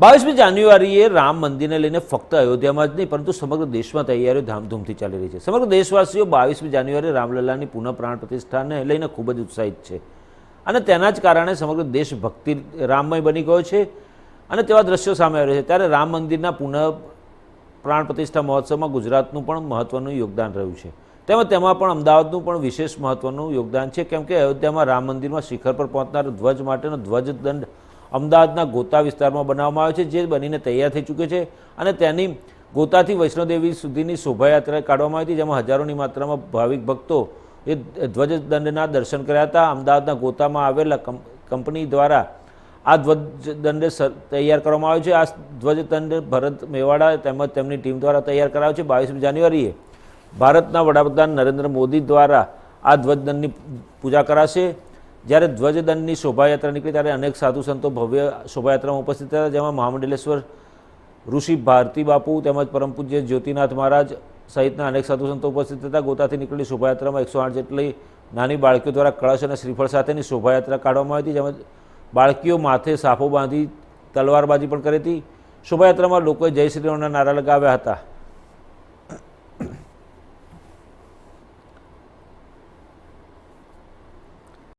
બાવીસમી જાન્યુઆરીએ રામ મંદિરને લઈને ફક્ત અયોધ્યામાં જ નહીં, પરંતુ સમગ્ર દેશમાં તૈયારીઓ ધામધૂમથી ચાલી રહી છે. સમગ્ર દેશવાસીઓ બાવીસમી જાન્યુઆરી રામલલ્લાની પુનઃ પ્રાણ પ્રતિષ્ઠાને લઈને ખૂબ જ ઉત્સાહિત છે. અને તેના જ કારણે સમગ્ર દેશ ભક્તિ રામમય બની ગયો છે અને તેવા દ્રશ્યો સામે આવી છે. ત્યારે રામ મંદિરના પુનઃ પ્રાણ પ્રતિષ્ઠા મહોત્સવમાં ગુજરાતનું પણ મહત્વનું યોગદાન રહ્યું છે. તેમજ તેમાં પણ અમદાવાદનું પણ વિશેષ મહત્વનું યોગદાન છે. કેમ કે અયોધ્યામાં રામ મંદિરમાં શિખર પર પહોંચનાર ધ્વજ માટેનો ધ્વજદંડ અમદાવાદના ગોતા વિસ્તારમાં બનાવવામાં આવ્યો છે, જે બનીને તૈયાર થઈ ચૂક્યો છે અને તેની ગોતાથી વૈષ્ણોદેવી સુધીની શોભાયાત્રા કાઢવામાં આવી હતી, જેમાં હજારોની માત્રામાં ભાવિક ભક્તો એ ધ્વજદંડના દર્શન કર્યા હતા. અમદાવાદના ગોતામાં આવેલા કંપની દ્વારા આ ધ્વજદંડ તૈયાર કરવામાં આવ્યો છે. આ ધ્વજદંડ ભરત મેવાડા તેમજ તેમની ટીમ દ્વારા તૈયાર કરાયો છે. બાવીસમી જાન્યુઆરીએ ભારતના વડાપ્રધાન નરેન્દ્ર મોદી દ્વારા આ ધ્વજદંડની પૂજા કરાશે. જ્યારે ધ્વજદંડની શોભાયાત્રા નીકળી ત્યારે અનેક સાધુ સંતો ભવ્ય શોભાયાત્રામાં ઉપસ્થિત હતા જેમાં મહામંડલેશ્વર, ઋષિ ભારતી બાપુ તેમજ પરમ પૂજ્ય જ્યોતિનાથ મહારાજ સહિતના અનેક સાધુ સંતો ઉપસ્થિત હતા ગોતાથી નીકળેલી શોભાયાત્રામાં એકસો આઠ જેટલી નાની બાળકીઓ દ્વારા કળશ અને શ્રીફળ સાથેની શોભાયાત્રા કાઢવામાં આવી હતી. જેમાં બાળકીઓ માથે સાફો બાંધી તલવારબાજી પણ કરી હતી. શોભાયાત્રામાં લોકોએ જય શ્રી નારા લગાવ્યા હતા.